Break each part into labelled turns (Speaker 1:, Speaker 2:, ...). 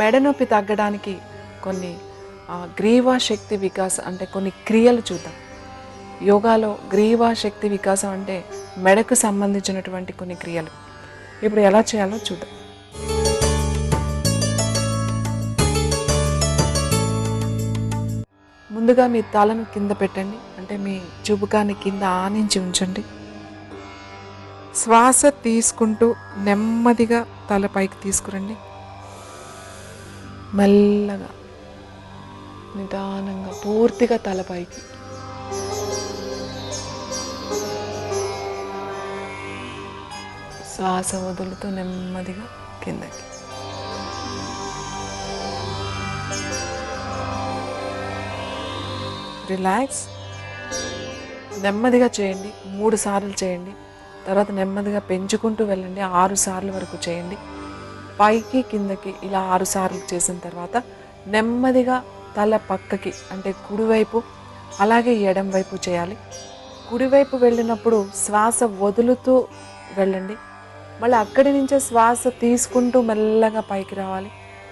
Speaker 1: మెడ నొప్పి తగ్గడానికి కొన్ని గ్రీవా శక్తి వికాసం అంటే కొన్ని క్రియలు చూద్దాం. యోగాలో గ్రీవా శక్తి వికాసం అంటే మెడకు సంబంధించినటువంటి కొన్ని క్రియలు. ఇప్పుడు ఎలా చేయాలో చూద్దాం. ముందుగా మీ తలను కింద పెట్టండి. అంటే మీ చుబుకాన్ని కింద ఆనించి ఉంచండి. శ్వాస తీసుకుంటూ నెమ్మదిగా తల పైకి తీసుకురండి. మెల్లగా నిదానంగా పూర్తిగా తలపైకి. శ్వాస వదులుతూ నెమ్మదిగా కిందకి. రిలాక్స్. నెమ్మదిగా చేయండి మూడు సార్లు చేయండి. తర్వాత నెమ్మదిగా పెంచుకుంటూ వెళ్ళండి ఆరు సార్లు వరకు చేయండి. పైకి కిందకి ఇలా ఆరు సార్లు చేసిన తర్వాత నెమ్మదిగా తల పక్కకి అంటే కుడివైపు అలాగే ఎడం వైపు చేయాలి. కుడివైపు వెళ్ళినప్పుడు శ్వాస వదులుతూ వెళ్ళండి. మళ్ళీ అక్కడి నుంచే శ్వాస తీసుకుంటూ మెల్లగా పైకి రావాలి.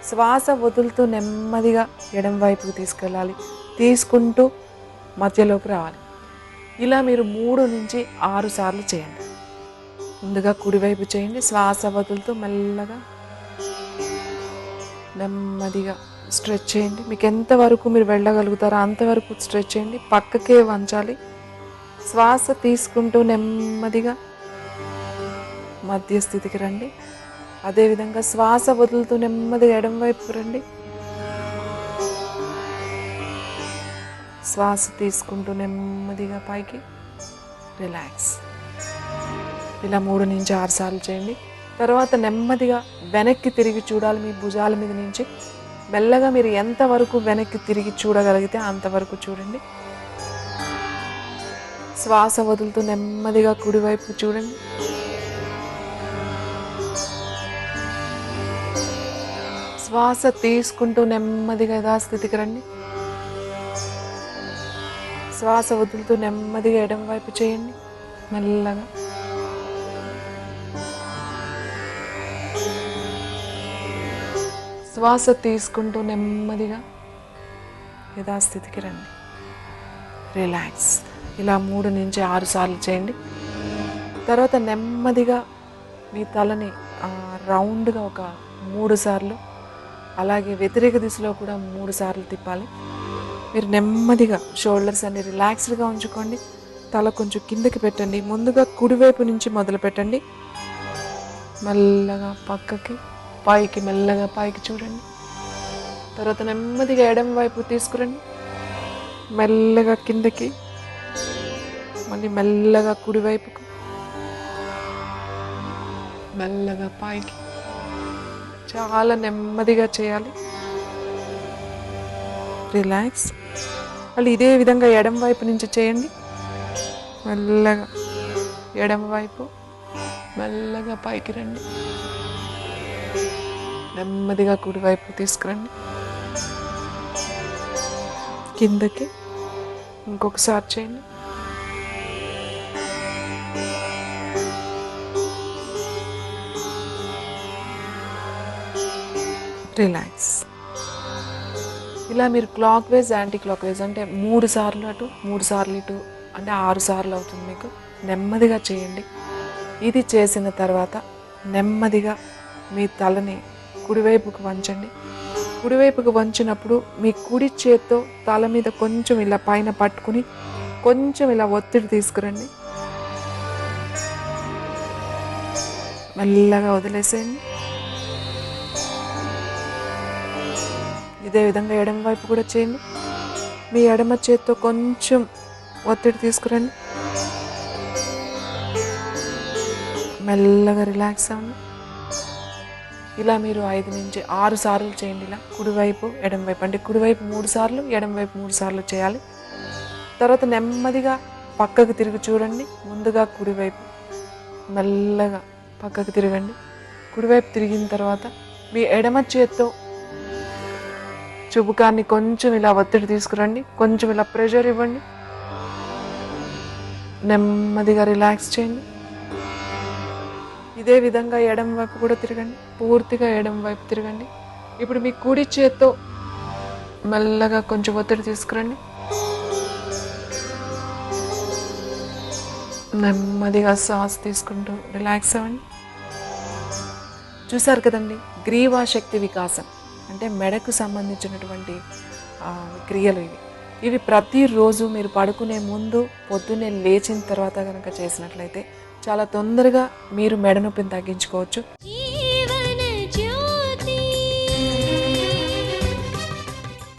Speaker 1: శ్వాస వదులుతూ నెమ్మదిగా ఎడం వైపుకు తీసుకెళ్ళాలి. తీసుకుంటూ మధ్యలోకి రావాలి. ఇలా మీరు మూడు నుంచి ఆరు సార్లు చేయండి. ముందుగా కుడివైపు చేయండి. శ్వాస వదులుతూ మెల్లగా నెమ్మదిగా స్ట్రెచ్ చేయండి. మీకు ఎంతవరకు మీరు వెళ్ళగలుగుతారో అంతవరకు స్ట్రెచ్ చేయండి. పక్కకే వంచాలి. శ్వాస తీసుకుంటూ నెమ్మదిగా మధ్యస్థితికి రండి. అదేవిధంగా శ్వాస వదులుతూ నెమ్మదిగా ఎడం వైపు రండి. శ్వాస తీసుకుంటూ నెమ్మదిగా పైకి రిలాక్స్. ఇలా మూడు నుంచి ఆరు సార్లు చేయండి. తర్వాత నెమ్మదిగా వెనక్కి తిరిగి చూడాలి మీ భుజాల మీద నుంచి. మెల్లగా మీరు ఎంతవరకు వెనక్కి తిరిగి చూడగలిగితే అంతవరకు చూడండి. శ్వాస వదులుతూ నెమ్మదిగా కుడివైపు చూడండి. శ్వాస తీసుకుంటూ నెమ్మదిగా యథాస్థితికి రండి. శ్వాస వదులుతూ నెమ్మదిగా ఎడం వైపు చేయండి. మెల్లగా. శ్వాస తీసుకుంటూ నెమ్మదిగా యథాస్థితికి రండి. రిలాక్స్. ఇలా మూడు నుంచి ఆరు సార్లు చేయండి. తర్వాత నెమ్మదిగా మీ తలని రౌండ్గా ఒక మూడు సార్లు అలాగే వ్యతిరేక దిశలో కూడా మూడు సార్లు తిప్పాలి. మీరు నెమ్మదిగా షోల్డర్స్ అన్ని రిలాక్స్డ్గా ఉంచుకోండి. తల కొంచెం కిందకి పెట్టండి. ముందుగా కుడివైపు నుంచి మొదలు పెట్టండి మెల్లగా పక్కకి పైకి మెల్లగా పైకి చూడండి. తర్వాత నెమ్మదిగా ఎడం వైపు తీసుకురండి. మెల్లగా కిందకి మళ్ళీ మెల్లగా కుడివైపుకు మెల్లగా పైకి. చాలా నెమ్మదిగా చేయాలి. రిలాక్స్. మళ్ళీ ఇదే విధంగా ఎడం వైపు నుంచి చేయండి. మెల్లగా ఎడం వైపు మెల్లగా పైకి రండి. నెమ్మదిగా కుడివైపు తీసుకురండి. కిందకి ఇంకొకసారి చేయండి. రిలాక్స్. ఇలా మీరు clockwise anticlockwise అంటే మూడు సార్లు అటు మూడు సార్లు ఇటు అంటే ఆరు సార్లు అవుతుంది మీకు. నెమ్మదిగా చేయండి. ఇది చేసిన తర్వాత నెమ్మదిగా మీ తలని కుడివైపుకు వంచండి. కుడివైపుకు వంచినప్పుడు మీ కుడి చేత్తో తల మీద కొంచెం ఇలా పైన పట్టుకుని కొంచెం ఇలా ఒత్తిడి తీసుకురండి. మెల్లగా వదిలేసేయండి. ఇదే విధంగా ఎడమ వైపు కూడా చేయండి. మీ ఎడమ చేత్తో కొంచెం ఒత్తిడి తీసుకురండి. మెల్లగా రిలాక్స్ అవ్వండి. ఇలా మీరు ఐదు నుంచి ఆరు సార్లు చేయండి. ఇలా కుడివైపు ఎడమవైపు అంటే కుడివైపు మూడు సార్లు ఎడమవైపు మూడు సార్లు చేయాలి. తర్వాత నెమ్మదిగా పక్కకు తిరిగి చూడండి. ముందుగా కుడివైపు మెల్లగా పక్కకు తిరగండి. కుడివైపు తిరిగిన తర్వాత మీ ఎడమ చేత్తో చుబుకాన్ని కొంచెం ఇలా ఒత్తిడి తీసుకురండి. కొంచెం ఇలా ప్రెషర్ ఇవ్వండి. నెమ్మదిగా రిలాక్స్ చేయండి. ఇదే విధంగా ఎడం వైపు కూడా తిరగండి. పూర్తిగా ఎడం వైపు తిరగండి. ఇప్పుడు మీ కుడి చేత్తో మెల్లగా కొంచెం ఒత్తిడి తీసుకురండి. నెమ్మదిగా శ్వాస తీసుకుంటూ రిలాక్స్ అవ్వండి. చూసారు కదండి గ్రీవా శక్తి వికాసం అంటే మెడకు సంబంధించినటువంటి క్రియలు ఇవి. ఇవి ప్రతిరోజు మీరు పడుకునే ముందు పొద్దున్నే లేచిన తర్వాత కనుక చేసినట్లయితే చాలా తొందరగా మీరు మెడ నొప్పిని తగ్గించుకోవచ్చు.